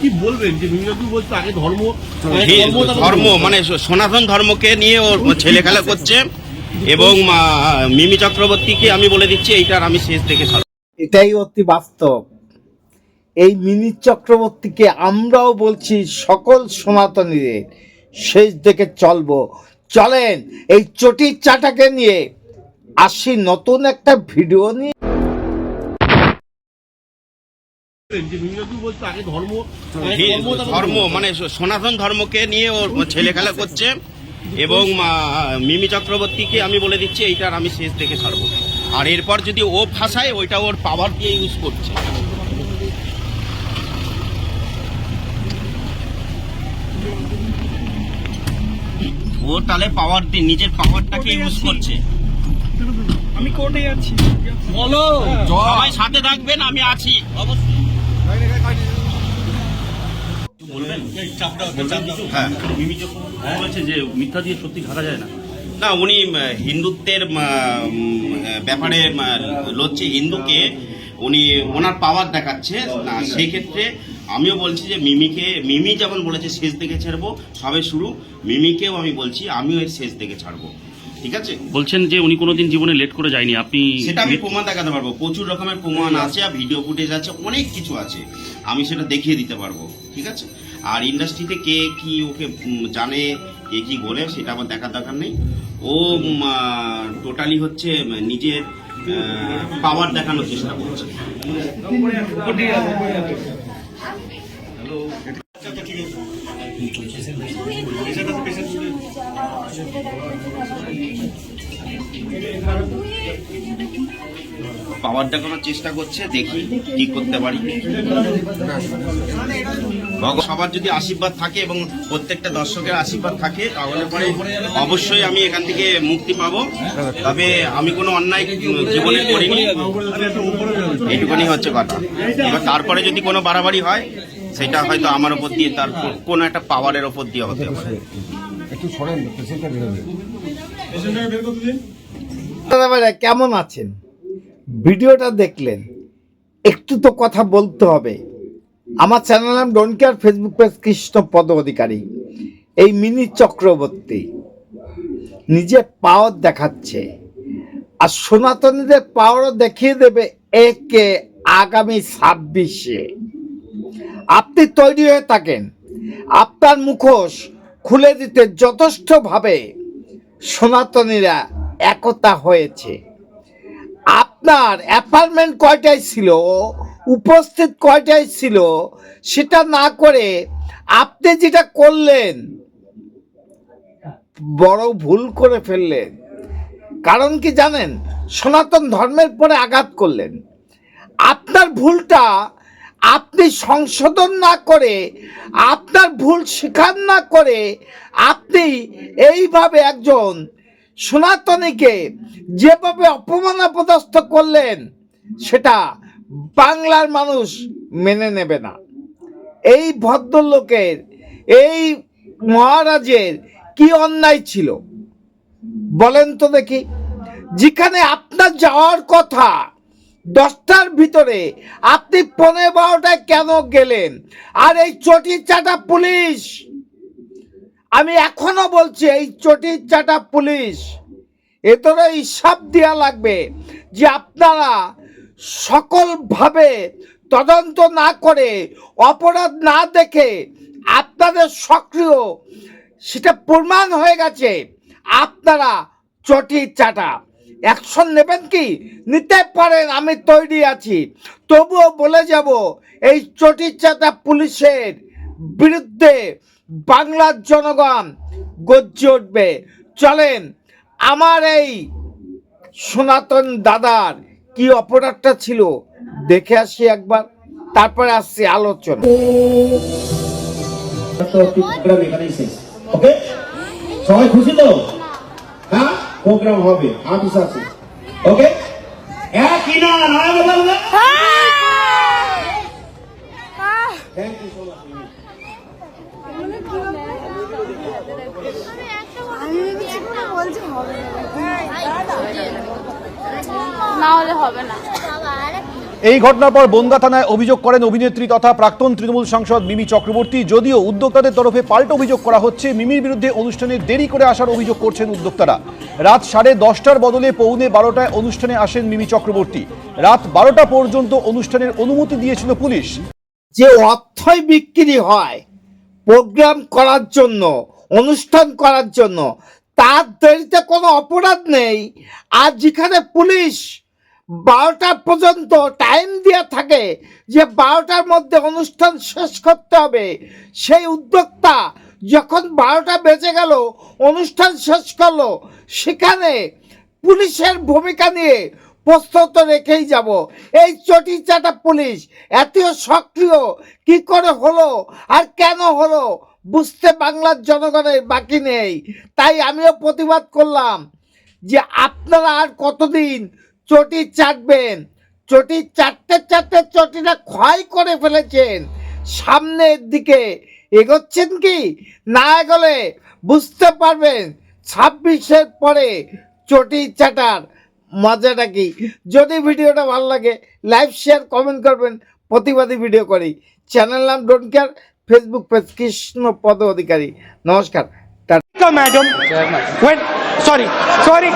কি বলবেন? যে বলছে আগে ধর্ম ধর্ম, মানে সনাতন ধর্মকে নিয়ে ওর ছেলে খেলা করছে এবং মিমি চক্রবর্তীকে আমি বলে দিচ্ছি এইটার আমি শেষ দেখে এটাই অতি বাস্তব। এই মিনি চক্রবর্তীকে আমরাও বলছি সকল সনাতনীদের শেষ দেখে চলবো। চলেন এই চটির চাটাকে নিয়ে আসি নতুন একটা ভিডিও নিয়ে। যে বলছে আগে ধর্ম আগে ধর্ম, ধর্ম মানে সনাতন ধর্মকে নিয়ে ওর ছেলে খেলা করছে এবং মিমি চক্রবর্তীকে আমি বলে দিচ্ছি এইটার আমি শেষ দেখে ছাড়ব। আর এরপর যদি ও ফাঁসায় ওইটা ওর পাওয়ার দিয়ে ইউজ করছে। ও তাহলে পাওয়ার দিয়ে নিজের পাওয়ারটাকে ইউজ করছে। আমি কোর্টে যাচ্ছি। বলো। সবাই সাথে থাকবেন আমি আছি। অবশ্যই। বলবেন? হ্যাঁ। বলেছে যে মিথ্যা দিয়ে সত্যি ঘাটা যায় না। না উনি হিন্দুত্বের ব্যাপারে লড়ছে হিন্দুকে উনি ওনার পাওয়ার দেখাচ্ছে। না সেই ক্ষেত্রে আমিও বলছি যে মিমিকে মিমি যেমন বলেছে শেষ দিকে ছাড়বো সবে শুরু। মিমিকেও আমি বলছি আমিও এর শেষ দিকে ছাড়বো। ঠিক আছে? বলছেন যে উনি কোনোদিন জীবনে লেট করে যায়নি আপনি সেটা আমি প্রমাণ দেখাতে পারব। প্রচুর রকমের প্রমাণ আছে আর ভিডিও ফুটেজ আছে অনেক কিছু আছে। আমি সেটা দেখিয়ে দিতে পারব ঠিক আছে? আর ইন্ডাস্ট্রিতে কে কি ওকে জানে কে কি বলে সেটা আমার দেখার দরকার নেই। ও টোটালি হচ্ছে নিজের পাওয়ার দেখানোর চেষ্টা করছে। পাওয়ার দেখানোর চেষ্টা করছে দেখি কি করতে পারি। সবার যদি আশীর্বাদ থাকে এবং প্রত্যেকটা দর্শকের আশীর্বাদ থাকে তাহলে পরে অবশ্যই আমি এখান থেকে মুক্তি পাবো। তবে আমি কোনো অন্যায় জীবনে করিনি। এইটুকুনি হচ্ছে কথা। এবার তারপরে যদি কোনো বাড়াবাড়ি হয় সেটা হয়তো আমার ওপর দিয়ে তার কোনো একটা পাওয়ারের ওপর দিয়ে হতে পারে। দাদাভাইরা কেমন আছেন? ভিডিওটা দেখলেন, একটু তো কথা বলতে হবে। আমার চ্যানেল নাম don't care, Facebook page Krishna Pada Adhikari এই মিনি চক্রবর্তী নিজে পাওয়ার দেখাচ্ছে আর সনাতনীদের পাওয়ারও দেখিয়ে দেবে একে আগামী ছাব্বিশে। আপনি তৈরি হয়ে থাকেন, আপনার মুখোশ খুলে দিতে যথেষ্টভাবে সনাতনীরা একতা হয়েছে। আপনার অ্যাপার্টমেন্ট কয়টায় ছিল, উপস্থিত কয়টায় ছিল, সেটা না করে আপনি যেটা করলেন, বড় ভুল করে ফেললেন। কারণ কি জানেন? সনাতন ধর্মের পরে আঘাত করলেন। আপনার ভুলটা আপনি সংশোধন না করে, আপনার ভুল স্বীকার না করে আপনি এইভাবে একজন সনাতনীকে যেভাবে অপমান অপদস্থ করলেন, সেটা বাংলার মানুষ মেনে নেবে না। এই ভদ্রলোকের, এই মহারাজের কি অন্যায় ছিল? বলেন তো দেখি। যেখানে আপনার যাওয়ার কথা, দশটার ভিতরে আপনি পনেরো বারোটায় কেন গেলেন? আর এই চটি চাটা পুলিশ আমি এখনও বলছি, এই চটির চাটা পুলিশ এতটা হিসাব দেওয়া লাগবে যে আপনারা সকলভাবে তদন্ত না করে, অপরাধ না দেখে আপনাদের সক্রিয়, সেটা প্রমাণ হয়ে গেছে, আপনারা চটির চাটা। অ্যাকশন নেবেন কি? নিতে পারেন, আমি তৈরি আছি। তবুও বলে যাব, এই চটির চাটা পুলিশের বিরুদ্ধে বাংলার জনগণ গর্জে উঠবে। চলেন আমার এই সনাতন দাদার কি অপরাধটা ছিল দেখে আসি একবার তারপরে আসছি আলোচনা। প্রোগ্রাম এখানেই শেষ ওকে সবাই খুশি তো? হ্যাঁ? প্রোগ্রাম হবে আমি আছি। Okay thank you so much এই ঘটনার পর বনগা থানায় অভিযোগ করেন অভিনেত্রী তথা প্রাক্তন তৃণমূল সাংসদ মিমি চক্রবর্তী। যদিও উদ্যোক্তাদের তরফে পাল্টা অভিযোগ করা হচ্ছে মিমির বিরুদ্ধে অনুষ্ঠানে দেরি করে আসার অভিযোগ করছেন উদ্যোক্তারা। রাত সাড়ে দশটার বদলে পৌনে বারোটায় অনুষ্ঠানে আসেন মিমি চক্রবর্তী। রাত বারোটা পর্যন্ত অনুষ্ঠানের অনুমতি দিয়েছিল পুলিশ। যে অর্থই বিক্রি হয় প্রোগ্রাম করার জন্য, অনুষ্ঠান করার জন্য। তার দেরিতে কোনো অপরাধ নেই। আর যেখানে পুলিশ বারোটা পর্যন্ত টাইম দেওয়া থাকে যে বারোটার মধ্যে অনুষ্ঠান শেষ করতে হবে, সেই উদ্যোক্তা যখন বারোটা বেজে গেল, অনুষ্ঠান শেষ করল, সেখানে পুলিশের ভূমিকা নিয়ে প্রশ্ন তো রেখেই যাব। এই চটি চাটা পুলিশ, এত সক্রিয়, কি করে হলো আর কেন হলো বুঝতে বাংলার জনগণের বাকি নেই। তাই আমিও প্রতিবাদ করলাম যে আপনারা আর কতদিন চটি চাটবেন? চটি চারটে চারটে চটিটা ক্ষয় করে ফেলেছেন। সামনের দিকে এগোচ্ছেন কি? না এগোলে বুঝতে পারবেন ছাব্বিশের পরে চটি চাটার মজাটা কি? যদি ভিডিওটা ভালো লাগে লাইভ শেয়ার কমেন্ট করবেন। প্রতিবাদী ভিডিও করি। চ্যানেল নাম don't care Facebook page Krishna Pada Adhikari. নমস্কার ম্যাডাম সরি sorry.